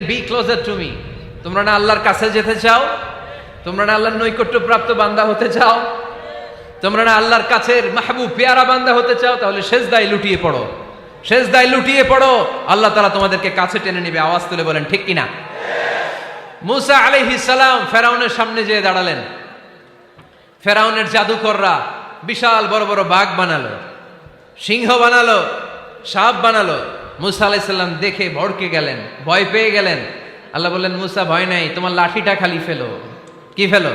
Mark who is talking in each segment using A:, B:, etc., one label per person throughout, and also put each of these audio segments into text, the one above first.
A: B closer to me তোমরা না আল্লাহর কাছে যেতে চাও? তোমরা না আল্লাহর নৈকট্য প্রাপ্ত বান্দা হতে চাও? তোমরা না আল্লাহর কাছের মাহবুব পেয়ারা বান্দা হতে চাও? তাহলে শেষদায় লুটিয়ে পড়ো। শেষদায় লুটিয়ে পড়ো। আল্লাহ তালা তোমাদেরকে কাছে টেনে নিবে। আওয়াজ তুলে বলেন, ঠিক কিনা? মুসা আলাইহিস সালাম ফেরাউনের সামনে যেয়ে দাঁড়ালেন। ফেরাউনের জাদুকররা বিশাল বড় বড় বাঘ বানালো, সিংহ বানালো, সাপ বানালো। মুসা আলাইসাল্লাম দেখে ভড়কে গেলেন, ভয় পেয়ে গেলেন। আল্লাহ বললেন, মুসা, ভয় নাই, তোমার লাঠিটা খালি ফেলো। কি ফেলো?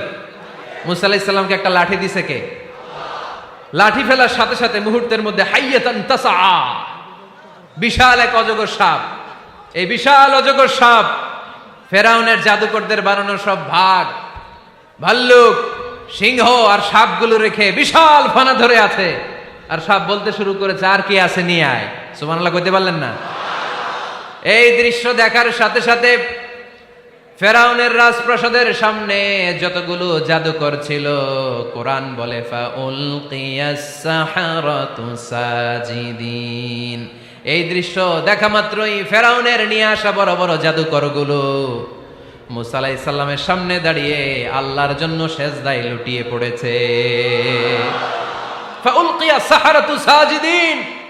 A: মুসা আলাইসাল্লামকে একটা লাঠি দিছে কে? লাঠি ফেলার সাথে সাথে মুহূর্তের মধ্যে হাইয়াতান তাসা বিশাল এক অজগর সাপ। এই বিশাল অজগর সাপ ফেরাউনের জাদুকরদের বানানো সব ভাগ, ভাল্লুক, সিংহ আর সাপগুলো রেখে বিশাল ফানা ধরে আছে। আর সাপ বলতে শুরু করেছে, আর কি আছে নিয়ে আয়? সুবহানাল্লাহ, কইতে পারলেন না? এই দৃশ্য দেখার সাথে সাথে ফেরাউনের রাজপ্রাসাদের সামনে যতগুলো জাদুকর ছিল, কোরআন বলে এই দৃশ্য দেখা মাত্রই ফেরাউনের নিয়ে আসা বড় বড় জাদুকরগুলো মুসা আলাইহিস সালামের সামনে দাঁড়িয়ে আল্লাহর জন্য সেজদায় লুটিয়ে পড়েছে।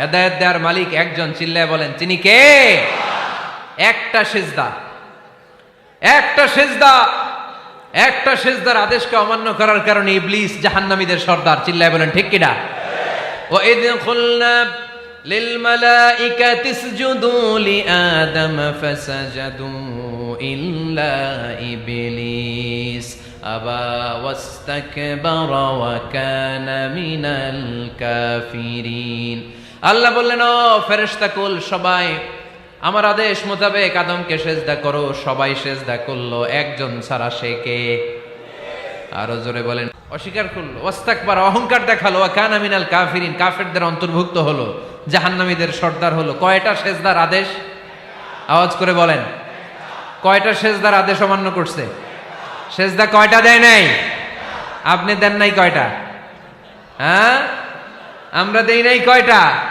A: হেদায়েত দেওয়ার মালিক একজন চিল্লায় বলেন তিনি কে একটা সেজদা একটা সেজদা একটা সেজদার আদেশকে অমান্য করার কারণে ইবলিস জাহান্নামীদের সর্দার চিল্লায় বলেন ঠিক কিনা ও এদিন খুলনা للملائكة اسجدوا لآدم فسجدوا إلا إبليس أبى واستكبر وكان من الكافرين আল্লাহ বললেন, ও ফেরেশতা, কুল সবাই, আমার আদেশ মোতাবেক আদমকে সেজদা করো। সবাই সেজদা করল, একজন ছাড়া সে কে? আরও জোরে বলেন, অস্বীকার করল। ওস্তাকবার অহংকার দেখাল। কান আমিনাল কাফিরিন, কাফেরদের অন্তর্ভুক্ত হলো, জাহান্নামীদের সর্দার হলো। কয়টা সেজদার আদেশ? আওয়াজ করে বলেন, কয়টা সেজদার আদেশ অমান্য করছে? সেজদা কয়টা দেয় নাই? আপনি দেন নাই কয়টা? হ্যাঁ? আমরা দেই নাই কয়টা?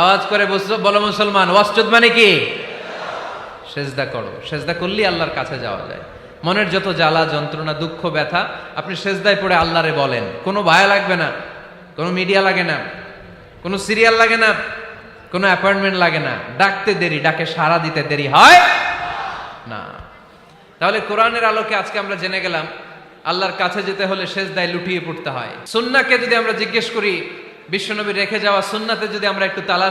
A: আওয়াজ করে বলো মুসলমান, ওয়াসজুদ মানে কি? সেজদা করো। সেজদা করলেই আল্লাহর কাছে যাওয়া যায়। মনের যত জ্বালা, যন্ত্রণা, দুঃখ, ব্যথা, আপনি সেজদায় পড়ে আল্লাহরে বলেন। কোনো ভায়া লাগবে না, কোনো মিডিয়া লাগে না, কোনো সিরিয়াল লাগে না, কোনো অ্যাপয়েন্টমেন্ট লাগে না। ডাকতে দেরি, ডাকে সাড়া দিতে দেরি হয় না। তাহলে কোরআনের আলোকে আজকে আমরা জেনে গেলাম, আল্লাহর কাছে যেতে হলে সেজদায় লুটিয়ে পড়তে হয়। সুন্নাকে যদি আমরা জিজ্ঞেস করি, বিশ্বনবী রেখে যাওয়া সুন্নাতে যদি আমরা একটু তালাশ